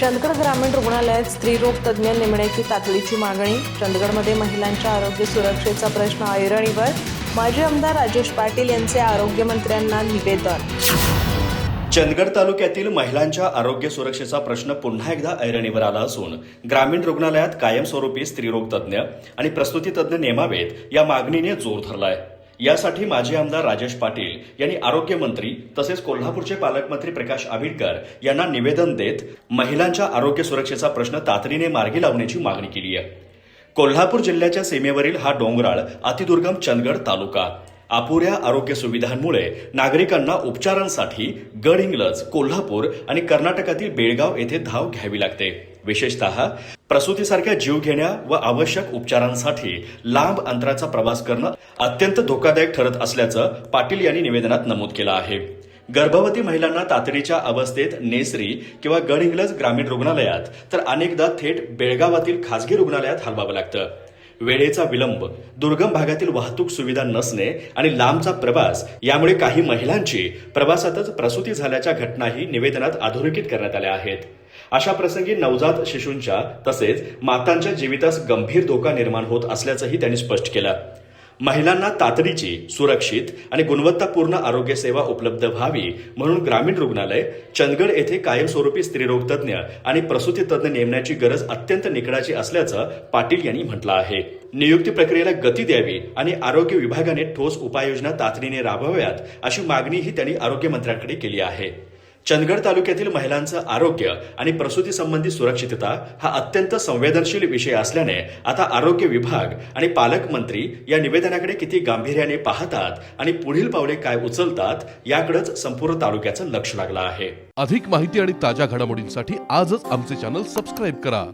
चंदगड ग्रामीण रुग्णालयात स्त्रीरोग तज्ज्ञ नेमण्याची तातडीची मागणी चंदगडमध्ये महिलांच्या आरोग्य सुरक्षेचा प्रश्न ऐरणीवर माजी आमदार राजेश पाटील यांचे आरोग्यमंत्र्यांना निवेदन. चंदगड तालुक्यातील महिलांच्या आरोग्य सुरक्षेचा प्रश्न पुन्हा एकदा ऐरणीवर आला असून ग्रामीण रुग्णालयात कायमस्वरूपी स्त्रीरोग तज्ज्ञ आणि प्रसूती तज्ज्ञ नेमावेत या मागणीने जोर धरलाय. यासाठी माजी आमदार राजेश पाटील यांनी आरोग्यमंत्री तसेच कोल्हापूरचे पालकमंत्री प्रकाश आंबेडकर यांना निवेदन देत महिलांच्या आरोग्य सुरक्षेचा प्रश्न तातडीने मार्गी लावण्याची मागणी केली आहे. कोल्हापूर जिल्ह्याच्या सीमेवरील हा डोंगराळ अतिदुर्गम चंदगड तालुका. अपुऱ्या आरोग्य सुविधांमुळे नागरिकांना उपचारांसाठी गडहिंग्लज कोल्हापूर आणि कर्नाटकातील बेळगाव येथे धाव घ्यावी लागते. विशेषतः प्रसूतीसारख्या जीवघेण्या व आवश्यक उपचारांसाठी लांब अंतराचा प्रवास करणं अत्यंत धोकादायक ठरत असल्याचं पाटील यांनी निवेदनात नमूद केलं आहे. गर्भवती महिलांना तातडीच्या अवस्थेत नेसरी किंवा गडहिंग्लज ग्रामीण रुग्णालयात तर अनेकदा थेट बेळगावातील खासगी रुग्णालयात हलवावं लागतं. वेळेचा विलंब दुर्गम भागातील वाहतूक सुविधा नसणे आणि लांबचा प्रवास यामुळे काही महिलांची प्रवासातच प्रसूती झाल्याच्या घटनाही निवेदनात अधोरेखित करण्यात आल्या आहेत. अशा प्रसंगी नवजात शिशूंच्या तसेच मातांच्या जीवितास गंभीर धोका निर्माण होत असल्याचंही त्यांनी स्पष्ट केलं. महिलांना तातडीची सुरक्षित आणि गुणवत्तापूर्ण आरोग्य सेवा उपलब्ध व्हावी म्हणून ग्रामीण रुग्णालय चंदगड येथे कायमस्वरूपी स्त्रीरोग तज्ज्ञ आणि प्रसूती तज्ज्ञ नेमण्याची गरज अत्यंत निकडाची असल्याचं पाटील यांनी म्हटलं आहे. नियुक्ती प्रक्रियेला गती द्यावी आणि आरोग्य विभागाने ठोस उपाययोजना तातडीने राबवाव्यात अशी मागणीही त्यांनी आरोग्यमंत्र्यांकडे केली आहे. चंदगड तालुक्यातील महिलांचं आरोग्य आणि प्रसूती संबंधी सुरक्षितता हा अत्यंत संवेदनशील विषय असल्याने आता आरोग्य विभाग आणि पालकमंत्री या निवेदनाकडे किती गांभीर्याने पाहतात आणि पुढील पावले काय उचलतात याकडेच संपूर्ण तालुक्याचं लक्ष लागलं आहे. अधिक माहिती आणि ताज्या घडामोडींसाठी आजच आमचे चॅनल सबस्क्राईब करा.